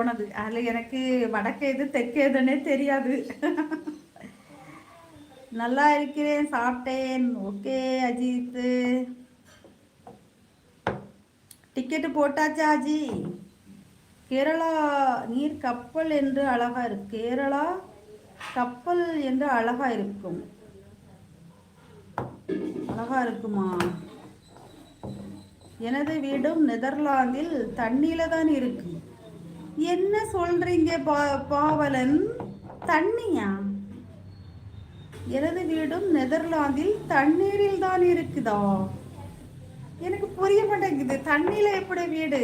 போனது. அதில் எனக்கு வடக்கு எது தெற்கு எதுன்னே தெரியாது. நல்லா இருக்கிறேன் சாப்பிட்டேன். ஓகே அஜித் டிக்கெட்டு போட்டாச்சா அஜி? கேரளா நீர் கப்பல் என்று அழகா இருக்கு. கேரளா கப்பல் என்று அழகா இருக்கும். அழகா இருக்குமா? எனது வீடும் நெதர்லாந்தில் தண்ணியில தான் இருக்கு. என்ன சொல்றீங்க பா பாவலன்? தண்ணியா? எனது வீடும் நெதர்லாந்தில் தண்ணீரில் தான் இருக்குதா? எனக்கு புரிய மாட்டேங்குது தண்ணியில எப்படி வீடு?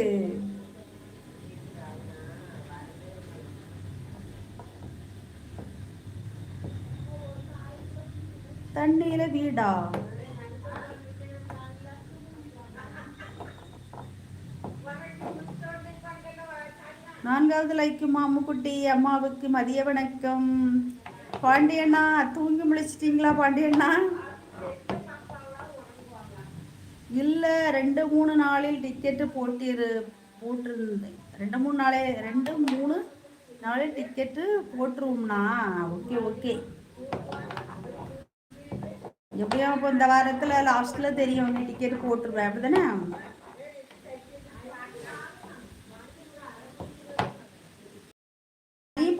தண்ணியில வீடா? நான்காவது லைக்குமா அம்முக்குட்டி அம்மாவுக்கு மதிய வணக்கம். பாண்டியண்ணா தூங்கி முழிச்சிட்டிங்களா பாண்டியண்ணா? இல்லை ரெண்டு மூணு நாளில் டிக்கெட்டு போட்டிரு போட்டிருந்தேன். ரெண்டு மூணு நாளே ரெண்டு மூணு நாளில் டிக்கெட்டு போட்டுருவோம்ண்ணா. Okay okay. எப்படியும் இப்போ இந்த வாரத்தில் லாஸ்ட்டில் தெரியும் டிக்கெட்டு போட்டுருவேன் அப்படி தானே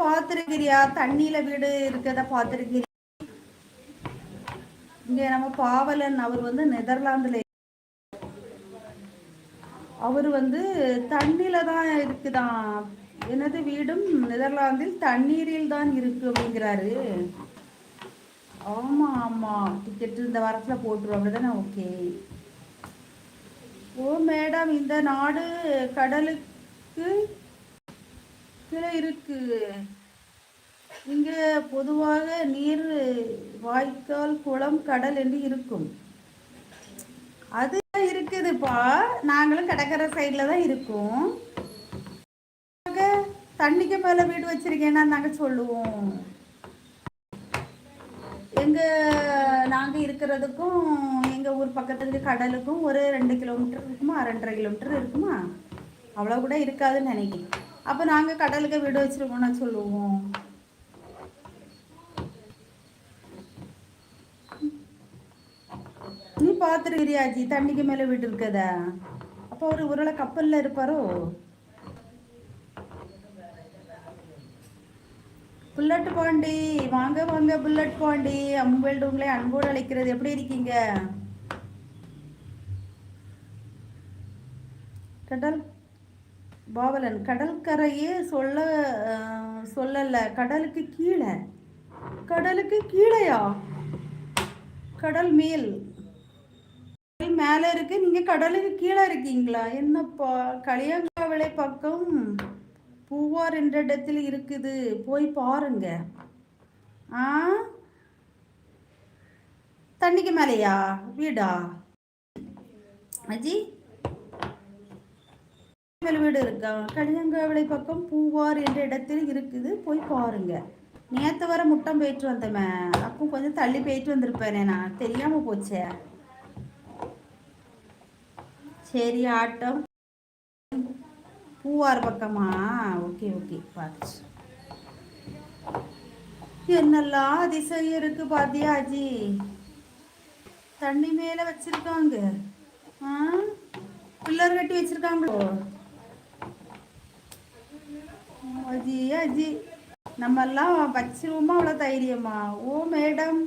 பார்த்துருக்கிறியா தண்ணியில வீடு இருக்கிறத பார்த்துருக்கிறியா இங்க நம்ம பாவலன் அவர் வந்து நெதர்லாந்துல அவர் வந்து தண்ணியில தான் இருக்குதான். எனது வீடும்? நெதர்லாந்தில் தண்ணீரில் தான் இருக்கு அப்படிங்கிறாரு. ஆமா ஆமா. டிக்கெட் இந்த வாரத்துல போட்டுரும். அப்படிதானே ஓகே. ஓ மேடம் இந்த நாடு கடலுக்கு கீழே இருக்கு. இங்கே பொதுவாக நீர் வாய்க்கால் குளம் கடல் என்று இருக்கும். அது இருக்குதுப்பா. நாங்களும் கடற்கரை சைடில் தான் இருக்கோம். தண்ணிக்கு மேலே வீடு வச்சிருக்கேன்னா நாங்கள் சொல்லுவோம். எங்கள் நாங்கள் இருக்கிறதுக்கும் எங்கள் ஊர் பக்கத்துலேருந்து கடலுக்கும் ஒரு ரெண்டு கிலோமீட்டர் இருக்குமா? ரெண்டரை கிலோமீட்டர் இருக்குமா? அவ்வளோ கூட இருக்காதுன்னு நினைக்கிறேன். அப்போ நாங்கள் கடலுக்கு வீடு வச்சிருக்கோம்னு சொல்லுவோம். பார்த்துருக்கிறியாச்சி தண்ணிக்கு மேலே வீடு இருக்கதா? அப்போ அவர் உருளை கப்பலில் இருப்பாரோ? புல்லட் பாண்டி. வாங்க வாங்க புல்லட் பாண்டி. அம்பேல் உங்களை அன்போடு அழைக்கிறது. எப்படி இருக்கீங்க? கடல் பாவலன். கடற்கரையே சொல்ல சொல்லல. கடலுக்கு கீழே. கடலுக்கு கீழேயா? கடல் மேல். மேலே இருக்கு. நீங்க கடலுக்கு கீழே இருக்கீங்களா? என்னப்பா? களியங்காவிளை பக்கம் பூவார் என்ற இடத்தில் இருக்குது. போய் பாருங்க. ஆ? தண்ணிக்கு மேலையா? வீடா? அஜி? வீடு இருக்கா? களியங்காவிளை பக்கம் பூவார் என்ற இடத்தில் இருக்குது. போய் பாருங்க. நேற்று வர முட்டம் போயிட்டு வந்தேன் அப்போ கொஞ்சம் தள்ளி போயிட்டு வந்திருப்பேனே நான். தெரியாமல் போச்சே. சரி ஆட்டம். பூவார் பக்கமா? Okay okay. பார்த்து. என்னெல்லாம் அதிசயம் இருக்கு பாத்தியா அஜி? தண்ணி மேல வச்சிருக்காங்க. ஆ? பில்லர் கட்டி வச்சிருக்காங்களோ? அஜி அஜி. நம்மெல்லாம் வச்சிருவோமா அவ்வளோ தைரியமா? ஓ மேடம்.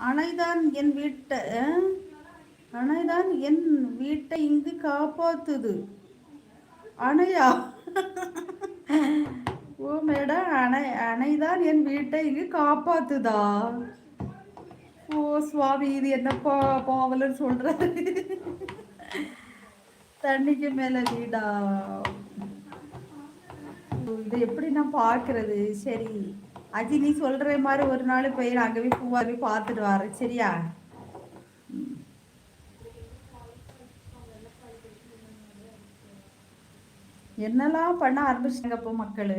அணைதான் என் வீட்டை அணைதான் என் வீட்டை இங்கு காப்பாத்துது. அணையா? ஓ மேடம் அணை அணைதான் என் வீட்டை இங்கு காப்பாத்துதா? ஓ சுவாமி இது என்னப்பா பாவலன்னு சொல்றாரு. தண்ணிக்கு மேல வீடா? இது எப்படி நான் பார்க்கறது? சரி. அஜி நீ சொல்ற மாதிரி ஒரு நாள் போய் அங்கே போய் பூவாரி போய் பார்த்துட்டு வரேன் சரியா? என்னெல்லாம் பண்ண ஆரம்பிச்சிட்டாங்க இப்போ மக்கள்?